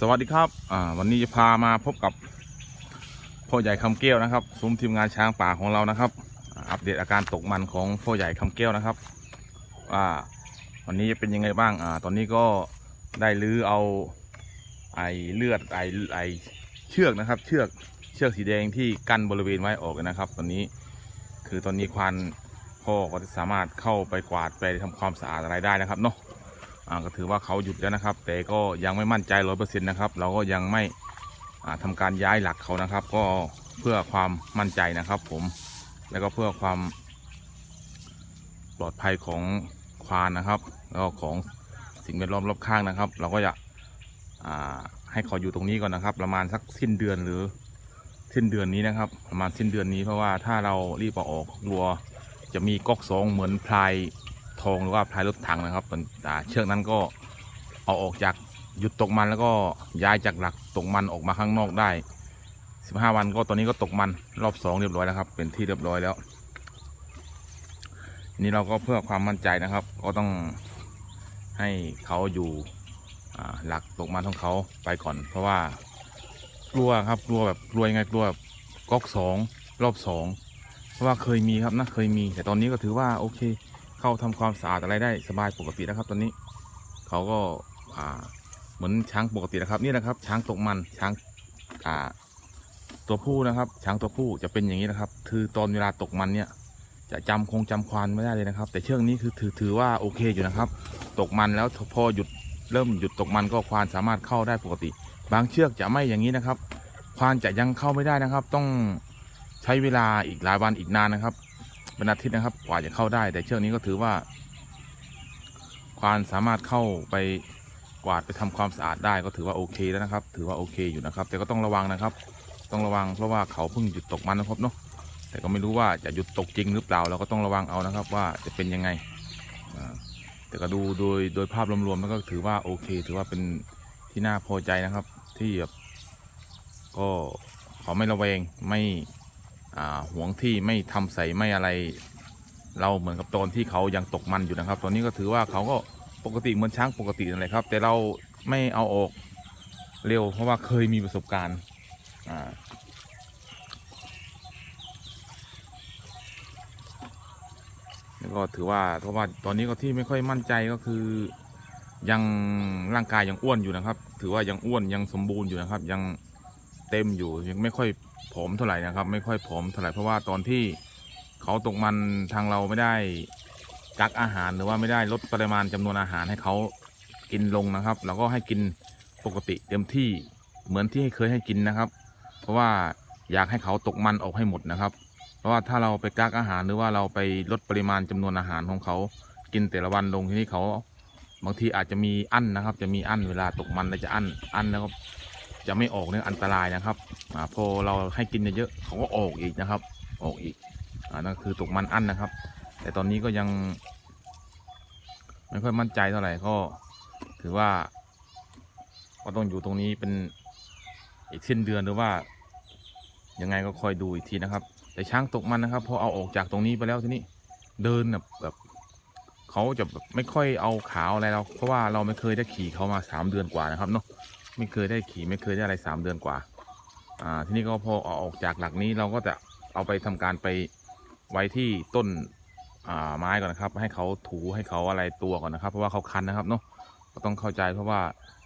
สวัสดีครับวันนี้จะพามาพบกับพ่อใหญ่คำแก้วนะครับซุ้มทีมงานช้างป่าของเรานะครับ อัปเดตอาการตกมันของพ่อใหญ่คำแก้วนะครับว่าวันนี้จะเป็นยังไงบ้างอตอนนี้ก็ได้ลื้อเอาไอเลือดไอไอเชือกนะครับ เชือกเชือกสีแดงที่กั้นบริเวณไว้ออกนะครับ ตอนนี้คือตอนนี้ควานพ่อก็จะสามารถเข้าไปกวาดไปทำความสะอาดอะไรได้นะครับเนาะ ก็ถือว่าเขาหยุดแล้วนะครับ แต่ก็ยังไม่มั่นใจร้อยเปอร์เซ็นต์นะครับ เราก็ยังไม่อ่าทำการย้ายหลักเขานะครับ ก็เพื่อความมั่นใจนะครับ ผมแล้วก็เพื่อความปลอดภัยของควานนะครับ แล้วก็ของสิ่งแวดล้อมรอบข้างนะครับ เราก็จะอ่าให้เขาอยู่ตรงนี้ก่อนนะครับ ประมาณสักสิ้นเดือนหรือสิ้นเดือนนี้นะครับ ประมาณสิ้นเดือนนี้เพราะว่าถ้าเรารีบเอาออกกลัวจะมีก๊อกสองเหมือนพลาย ทองหรือว่าพลายรถถังนะครับส่วนเชือกนั้นก็เอาออกจากหยุดตกมันแล้วก็ย้ายจากหลักตกมันออกมาข้างนอกได้ 15 วันก็ตอนนี้ก็ตกมันรอบสองเรียบร้อยแล้วครับ เป็นที่เรียบร้อยแล้ว นี้เราก็เพื่อความมั่นใจนะครับ ก็ต้องให้เขาอยู่หลักตกมันของเขาไปก่อน เพราะว่ากลัวครับกลัวแบบกลัวยังไงกลัวแบบก๊อกสองรอบสองเพราะว่าเคยมีครับนะเคยมี แต่ตอนนี้ก็ถือว่าโอเค เข้าทำความสะอาดอะไรได้สบายปกตินะครับ ตอนนี้เขาก็เหมือนช้างปกตินะครับนี่นะครับ ช้างตกมันช้างตัวผู้นะครับ ช้างตัวผู้จะเป็นอย่างนี้นะครับ คือตอนเวลาตกมันเนี่ยจะจำคงจำควานไม่ได้เลยนะครับ แต่เชือกนี้คือถือถือว่าโอเคอยู่นะครับ ตกมันแล้วพอหยุดเริ่มหยุดตกมันก็ควานสามารถเข้าได้ปกติ บางเชือกจะไม่อย่างนี้นะครับ ควานจะยังเข้าไม่ได้นะครับ ต้องใช้เวลาอีกหลายวันอีกนานนะครับ เป็นอาทิตย์นะครับ กว่าจะเข้าได้ แต่เชือกนี้ก็ถือว่า ควานสามารถเข้าไปกวาดไปทำความสะอาดได้ก็ถือว่าโอเคแล้วนะครับ ถือว่าโอเคอยู่นะครับ แต่ก็ต้องระวังนะครับ ต้องระวังเพราะว่าเขาเพิ่งหยุดตกมันนะครับเนาะแต่ก็ไม่รู้ว่าจะหยุดตกจริงหรือเปล่าเราก็ต้องระวังเอานะครับ ว่าจะเป็นยังไงแต่ก็ดูโดยโดยภาพรวมๆแล้วก็ถือว่าโอเค ถือว่าเป็นที่น่าพอใจนะครับ ที่แบบก็เขาไม่ระแวงไม่ ห่วงที่ไม่ทำใส่ไม่อะไร เราเหมือนกับตอนที่เขายังตกมันอยู่นะครับ ตอนนี้ก็ถือว่าเขาก็ปกติเหมือนช้างปกตินั่นแหละครับ แต่เราไม่เอาออกเร็ว เพราะว่าเคยมีประสบการณ์แล้วก็ถือว่าเพราะว่าตอนนี้ก็ที่ไม่ค่อยมั่นใจก็คือยังร่างกายยังอ้วนอยู่นะครับ ถือว่ายังอ้วนยังสมบูรณ์อยู่นะครับ ยัง เต็มอยู่ยังไม่ค่อยผอมเท่าไหร่นะครับ ไม่ค่อยผอมเท่าไหร่เพราะว่าตอนที่เขาตกมันทางเราไม่ได้กักอาหารหรือว่าไม่ได้ลดปริมาณจำนวนอาหารให้เขากินลงนะครับเราก็ให้กินปกติเต็มที่เหมือนที่เคยให้กินนะครับ เพราะว่าอยากให้เขาตกมันออกให้หมดนะครับ เพราะว่าถ้าเราไปกักอาหารหรือว่าเราไปลดปริมาณจำนวนอาหารของเขากินแต่ละวันลงที่นี่เขาบางทีอาจจะมีอั้นนะครับ จะมีอั้นเวลาตกมันแล้วจะอั้นอั้นแล้วก็ จะไม่ออกเนี่ยอันตรายนะครับอพอเราให้กินเยอะๆเขาก็ออกอีกนะครับ ออกอีกอ่านั่นคือตกมันอั้นนะครับ แต่ตอนนี้ก็ยัง ไม่ค่อยมั่นใจเท่าไหร่ก็ ถือว่าก็ต้องอยู่ตรงนี้เป็นอีกสิ้นเดือนหรือว่า ยังไงก็คอยดูอีกทีนะครับ แต่ช้างตกมันนะครับพอเอาออกจากตรงนี้ไปแล้วทีนี้เดินแบบแบบเขาจะแบบไม่ค่อยเอาขาวอะไรเราเพราะว่าเราไม่เคยได้ขี่เขามาสามเดือนกว่านะครับเนาะ ไม่เคยได้ขี่ไม่เคยได้อะไรสามเดือนกว่า อ่า ทีนี้ก็พอเอาออกจากหลักนี้เราก็จะเอาไปทำการไปไว้ที่ต้นอ่าไม้ก่อนนะครับ ให้เขาถูให้เขาอะไรตัวก่อนนะครับ เพราะว่าเขาคันนะครับเนาะก็ต้องเข้าใจเพราะว่า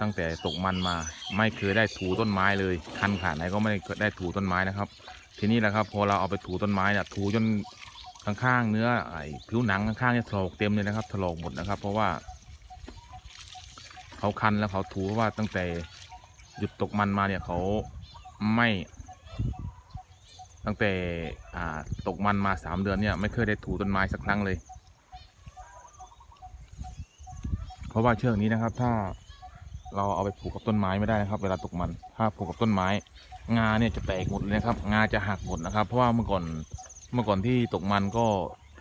ตั้งแต่ตกมันมา ไม่เคยได้ถูต้นไม้เลย คันขาดไหนก็ไม่ได้ได้ถูต้นไม้นะครับ ทีนี้แหละครับ พอเราเอาไปถูต้นไม้เนี่ยถูจนข้างๆเนื้อไอ้ผิวหนังข้างๆเนี่ยถลอกเต็มเลยนะครับถลอกหมดนะครับ เพราะว่า เขาคันแล้วเขาถูเพราะว่าตั้งแต่ หยุดตกมันมาเนี่ยเขาไม่ ตั้งแต่ตกมันมาสามเดือนเนี่ย ไม่เคยได้ถูต้นไม้สักครั้งเลย เพราะว่าเชือกนี้นะครับ ถ้าเราเอาไปผูกกับต้นไม้ไม่ได้นะครับ เวลาตกมัน ถ้าผูกกับต้นไม้ งาเนี่ยจะแตกหมดเลยนะครับ งาจะหักหมดนะครับ เพราะว่าเมื่อก่อนเมื่อก่อนที่ตกมันก็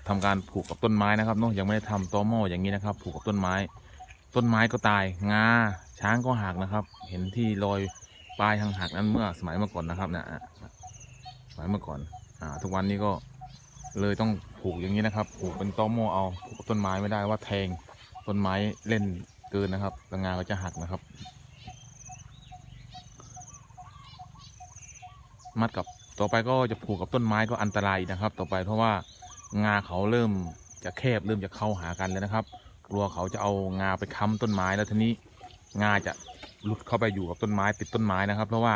ทำการผูกกับต้นไม้นะครับเนาะยังไม่ได้ทำตอหม้ออย่างนี้นะครับ ผูกกับต้นไม้ ต้นไม้ก็ตายงา ช้างก็หักนะครับ เห็นที่รอยปลายทางหักนั้นเมื่อสมัยเมื่อก่อนนะครับเนี่ยสมัยเมื่อก่อนอ่าทุกวันนี้ก็เลยต้องผูกอย่างนี้นะครับผูกเป็นต้อหม้อเอาผูกต้นไม้ไม่ได้ว่าแทงต้นไม้เล่นเกินนะครับแล้วงาก็จะหักนะครับ มัดกับต่อไปก็จะผูกกับต้นไม้ก็อันตรายนะครับ ต่อไปเพราะว่างาเขาเริ่มจะแคบเริ่มจะเข้าหากันแล้วนะครับ กลัวเขาจะเอางาไปค้ำต้นไม้แล้วทีนี้ งาจะหลุดเข้าไปอยู่กับต้นไม้ติดต้นไม้นะครับ เพราะว่า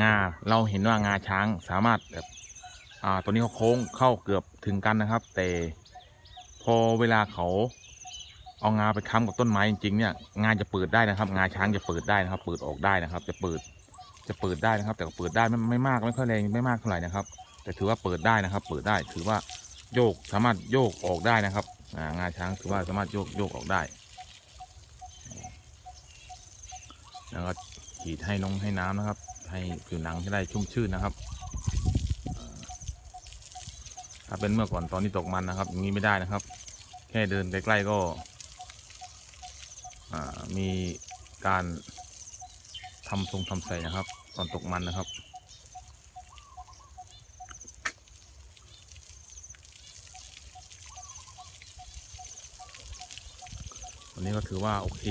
งาเราเห็นว่างาช้างสามารถแบบอ่าตัวนี้เขาโค้งเข้าเกือบถึงกันนะครับ แต่พอเวลาเขาเอางาไปค้ำกับต้นไม้จริงๆเนี่ยงาจะเปิดได้นะครับ งาช้างจะเปิดได้นะครับ เปิดออกได้นะครับ จะเปิดจะเปิดได้นะครับ แต่เปิดได้ไม่ไม่มากไม่ค่อยแรงไม่มากเท่าไหร่นะครับ แต่ถือว่าเปิดได้นะครับ เปิดได้ถือว่าโยกสามารถโยกออกได้นะครับงาช้างถือว่าสามารถโยกโยกออกได้ แล้วก็ฉีดให้นงให้น้ำนะครับ ให้ผิวหนังที่ได้ชุ่มชื่นนะครับ ถ้าเป็นเมื่อก่อนตอนที่ตกมันนะครับ อย่างนี้ไม่ได้นะครับ แค่เดินใกล้ๆก็มีการทำทรงทำใส่นะครับ ตอนตกมันนะครับวันนี้ก็ถือว่าโอเค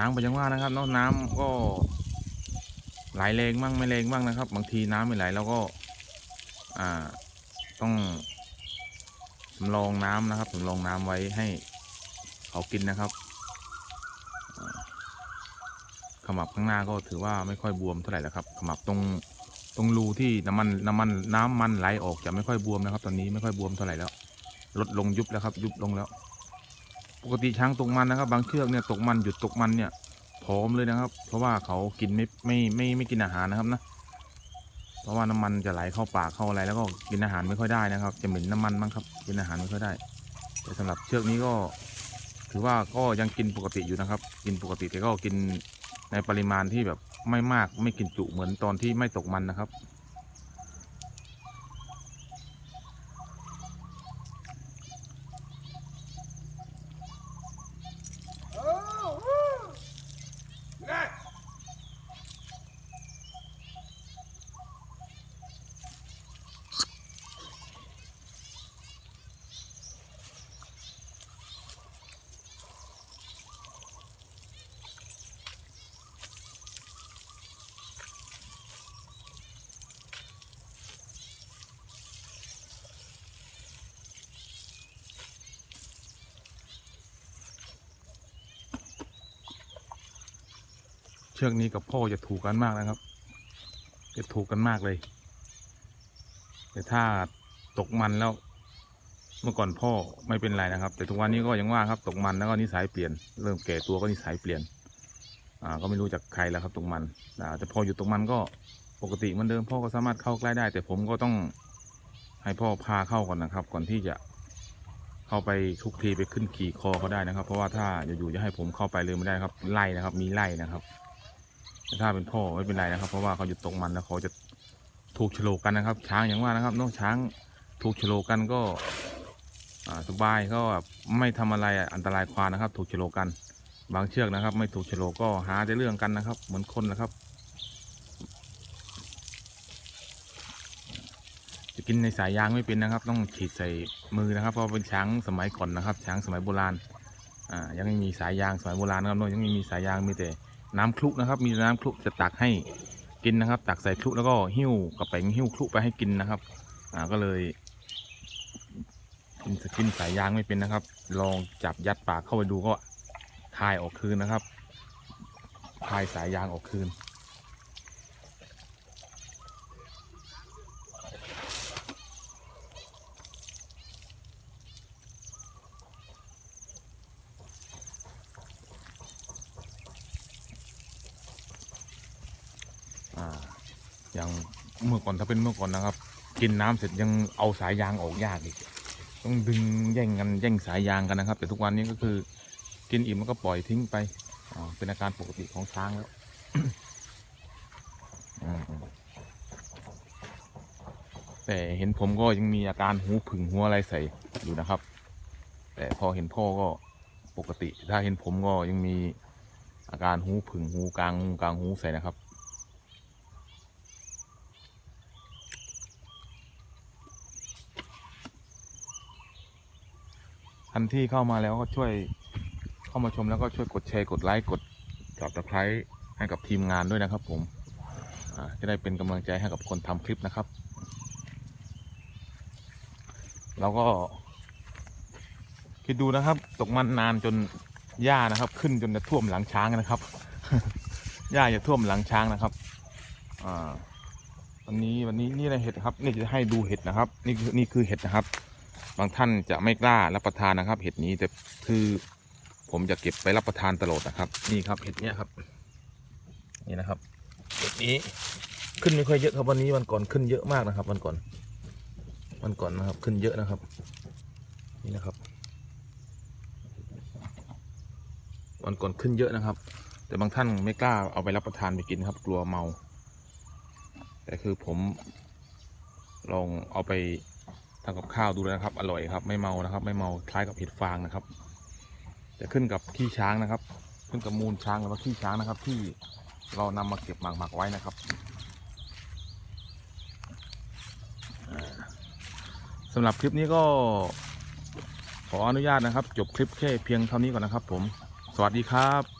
น้ำไปยังว่านะครับเนาะน้ำก็ไหลแรงบ้างไม่แรงบ้างนะครับ บางทีน้ำไม่ไหลเราก็ อ่า ต้องสำรองน้ำนะครับสำรองน้ำไว้ให้เขากินนะครับขมับข้างหน้าก็ถือว่าไม่ค่อยบวมเท่าไหร่แล้วครับขมับตรงตรงรูที่น้ำมันน้ำมันน้ำมันไหลออกจะไม่ค่อยบวมนะครับ ตอนนี้ไม่ค่อยบวมเท่าไหร่แล้ว ลดลงยุบแล้วครับ ยุบลงแล้ว ปกติช้างตกมันนะครับ บางเชือกเนี่ยตกมันหยุดตกมันเนี่ยผอมเลยนะครับ เพราะว่าเขากินไม่ไม่ไม่ไม่กินอาหารนะครับนะ เพราะว่าน้ำมันจะไหลเข้าปากเข้าอะไรแล้วก็กินอาหารไม่ค่อยได้นะครับ จะเหม็นน้ำมันมั้งครับ กินอาหารไม่ค่อยได้ แต่สำหรับเชือกนี้ก็ ถือว่าก็ยังกินปกติอยู่นะครับ กินปกติแต่ก็กินในปริมาณที่แบบไม่มากไม่กินจุเหมือนตอนที่ไม่ตกมันนะครับ เชือกนี้กับพ่อจะถูกกันมากนะครับ จะถูกกันมากเลย แต่ถ้าตกมันแล้ว เมื่อก่อนพ่อไม่เป็นไรนะครับ แต่ทุกวันนี้ก็ยังว่าครับตกมันแล้วก็นิสัยเปลี่ยน เริ่มแก่ตัวก็นิสัยเปลี่ยน อ่าก็ไม่รู้จากใครแล้วครับตกมันอ่าแต่พออยู่ตกมันก็ปกติเหมือนเดิมพ่อก็สามารถเข้าใกล้ได้ แต่ผมก็ต้องให้พ่อพาเข้าก่อนนะครับ ก่อนที่จะเข้าไปทุกทีไปขึ้นขี่คอเขาได้นะครับ เพราะว่าถ้าอยู่ๆจะให้ผมเข้าไปเลยไม่ได้ครับไล่นะครับ มีไล่นะครับ แต่ถ้าเป็นพ่อไม่เป็นไรนะครับ เพราะว่าเขาหยุดตกมันแล้วเขาจะถูกฉลกกันนะครับ ช้างอย่างว่านะครับน้องช้างถูกฉลกกันก็สบายก็ไม่ทำอะไรอันตรายควานนะครับ ถูกฉลกกัน บางเชือกนะครับ ไม่ถูกฉลกก็หาได้เรื่องกันนะครับ เหมือนคนนะครับ จะกินในสายยางไม่เป็นนะครับ ต้องฉีดใส่มือนะครับ เพราะเป็นช้างสมัยก่อนนะครับ ช้างสมัยโบราณอ่ายังไม่มีสายยางสมัยโบราณนะครับเนอะยังไม่มีสายยางมีแต่ น้ำคลุกนะครับ มีน้ำคลุกจะตักให้กินนะครับ ตักใส่คลุกแล้วก็หิ้วกระป๋งหิ้วคลุกไปให้กินนะครับ อ่าก็เลยกินกินสายยางไม่เป็นนะครับ ลองจับยัดปากเข้าไปดูก็คายออกคืนนะครับคายสายยางออกคืน อ่าอย่าง เมื่อก่อนถ้าเป็นเมื่อก่อนนะครับ กินน้ำเสร็จยังเอาสายยางออกยากอีก ต้องดึงแย่งกันแย่งสายยางกันนะครับ แต่ทุกวันนี้ก็คือ กินอิ่มแล้วก็ปล่อยทิ้งไปเป็นอาการปกติของช้างแล้วแต่เห็นผมก็ยังมีอาการหูผึ่งหัวอะไรใส่อยู่นะครับ แต่พอเห็นพ่อก็ปกติ ถ้าเห็นผมก็ยังมีอาการหูผึ่งหูกลางหูกลางหูใส่นะครับ ทันที่เข้ามาแล้วก็ช่วยเข้ามาชมแล้วก็ช่วยกดแชร์กดไลค์กด subscribe ให้กับทีมงานด้วยนะครับ ผมจะได้เป็นกำลังใจให้กับคนทำคลิปนะครับเราก็ คิดดูนะครับ ตกมันนานจนหญ้านะครับ ขึ้นจนจะท่วมหลังช้างนะครับหญ้าจะท่วมหลังช้างนะครับอ่าวันนี้วันนี้นี่อะไรเห็ดครับ นี่จะให้ดูเห็ดนะครับ นี่คือนี่คือเห็ดนะครับ บางท่านจะไม่กล้ารับประทานนะครับ เห็ดนี้แต่คือผมจะเก็บไปรับประทานตลอดนะครับ นี่ครับเห็ดเนี้ยครับ นี่นะครับเห็ดนี้ขึ้นไม่ค่อยเยอะครับวันนี้วันก่อนขึ้นเยอะมากนะครับ วันก่อน วันก่อนนะครับ ขึ้นเยอะนะครับ นี่นะครับ วันก่อนขึ้นเยอะนะครับ แต่บางท่านไม่กล้าเอาไปรับประทานไปกินครับ กลัวเมา แต่คือผมลองเอาไปำกับข้าวดูแล้วนะครับ อร่อยครับ ไม่เมานะครับ ไม่เมาคล้ายกับเห็ดฟางนะครับแต่ขึ้นกับขี้ช้างนะครับ ขึ้นกับมูลช้างหรือว่าขี้ช้างนะครับ ที่เรานำมาเก็บหมักหมักไว้นะครับอ่าสำหรับคลิปนี้ก็ขออนุญาตนะครับ จบคลิปแค่เพียงเท่านี้ก่อนนะครับ ผม สวัสดีครับ